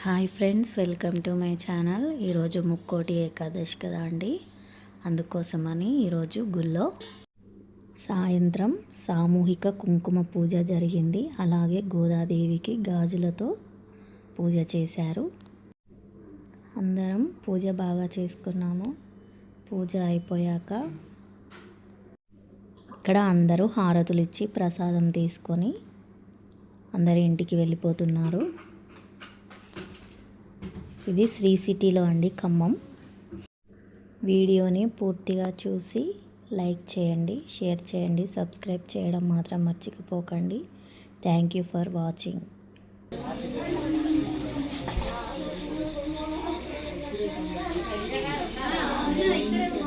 Hi friends welcome to my channel. ఈరోజు ముక్కోటి ఏకాదశి కదా అండి? అందుకోసమని ఈరోజు గుళ్ళో సాయంత్రం సామూహిక కుంకుమ పూజ జరిగింది. అలాగే గోదాదేవికి గాజులతో పూజ చేశారు. అందరం పూజ బాగా చేసుకున్నాము. పూజ అయిపోయాక ఇక్కడ అందరూ హారతులు ఇచ్చి ప్రసాదం తీసుకొని అందరి ఇంటికి వెళ్ళిపోతున్నారు. ఇది శ్రీ సిటీలో అండి ఖమ్మం. వీడియోని పూర్తిగా చూసి లైక్ చేయండి షేర్ చేయండి సబ్స్క్రైబ్ చేయడం మాత్రం మర్చిపోకండి. Thank you for watching. ఇక్కడ